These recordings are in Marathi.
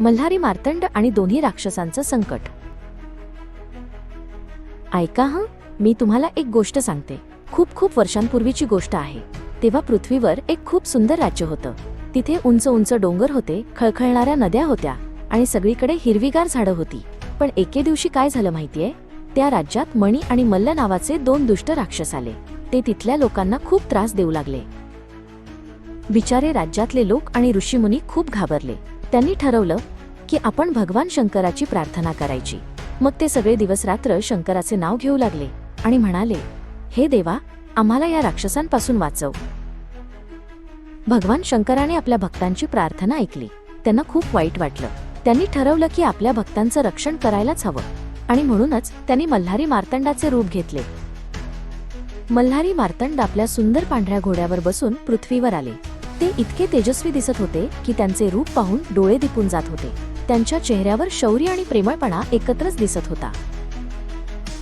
मल्हारी मार्तंड आणि दोन्ही राक्षसांचं संकट. ऐका हं मी तुम्हाला एक गोष्ट सांगते. खूप खूप वर्षांपूर्वीची गोष्ट आहे. तेव्हा पृथ्वीवर एक खूप सुंदर राज्य होतं. तिथे उंच उंच डोंगर होते खळखळणाऱ्या नद्या होत्या आणि सगळीकडे हिरवीगार झाडं होती. पण एके दिवशी काय झालं माहितीये? त्या राज्यात मणी आणि मल्ल नावाचे दोन दुष्ट राक्षस आले. ते तिथल्या लोकांना खूप त्रास देऊ लागले. बिचारे राज्यातले लोक आणि ऋषीमुनी खूप घाबरले. त्यांनी ठरवलं की आपण भगवान शंकराची प्रार्थना करायची. मग ते सगळे दिवस रात्र शंकराचे नाव घेऊ लागले आणि म्हणाले हे देवा आम्हाला या राक्षसांपासून वाचव. भगवान शंकराने आपल्या भक्तांची प्रार्थना ऐकली. त्यांना खूप वाईट वाटलं. त्यांनी ठरवलं की आपल्या भक्तांचं रक्षण करायलाच हवं. आणि म्हणूनच त्यांनी मल्हारी मार्तंडाचे रूप घेतले. मल्हारी मार्तंड आपल्या सुंदर पांढऱ्या घोड्यावर बसून पृथ्वीवर आले. ते इतके तेजस्वी दिसत होते की त्यांचे रूप पाहून डोळे दिपून जात होते. त्यांच्या चेहऱ्यावर शौर्य आणि प्रेमळपणा एकत्रच दिसत होता.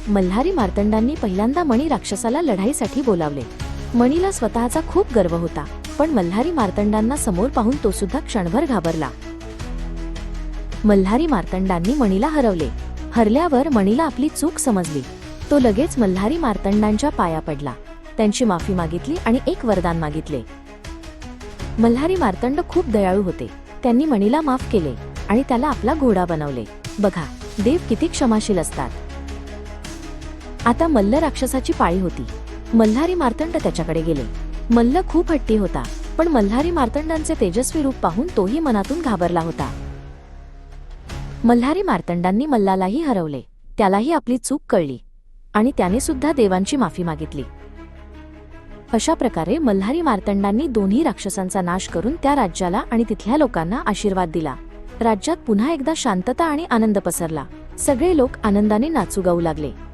मल्हारी मार्तंडांनी पहिल्यांदा मणी राक्षसाला लढाईसाठी बोलावले. मणीला स्वतःचा खूप गर्व होता पण मल्हारी मार्तंडांना समोर पाहून तो सुद्धा क्षणभर घाबरला. मल्हारी मार्तंडांनी मणीला हरवले. हरल्यावर मणीला आपली चूक समजली. तो लगेच मल्हारी मार्तंडांच्या पाया पडला. त्यांची माफी मागितली आणि एक वरदान मागितले. मल्हारी मार्तंड खूप दयाळू होते. त्यांनी मणीला माफ केले आणि त्याला आपला घोडा बनवले. बघा देव किती क्षमाशील असतात. आता मल्ल राक्षसाची पाळी होती. मल्हारी मार्तंड त्याच्याकडे गेले. मल्ल खूप हट्टी होता पण मल्हारी मार्तंडांचे तेजस्वी रूप पाहून तोही मनातून घाबरला होता. मल्हारी मार्तंडांनी मल्लालाही हरवले त्यालाही आपली चूक कळली आणि त्याने सुद्धा देवांची माफी मागितली. अशा प्रकारे मल्हारी मार्तंडांनी दोन्ही राक्षसांचा नाश करून त्या राज्याला आणि तिथल्या लोकांना आशीर्वाद दिला. राज्यात पुन्हा एकदा शांतता आणि आनंद पसरला. सगळे लोक आनंदाने नाचू गाऊ लागले.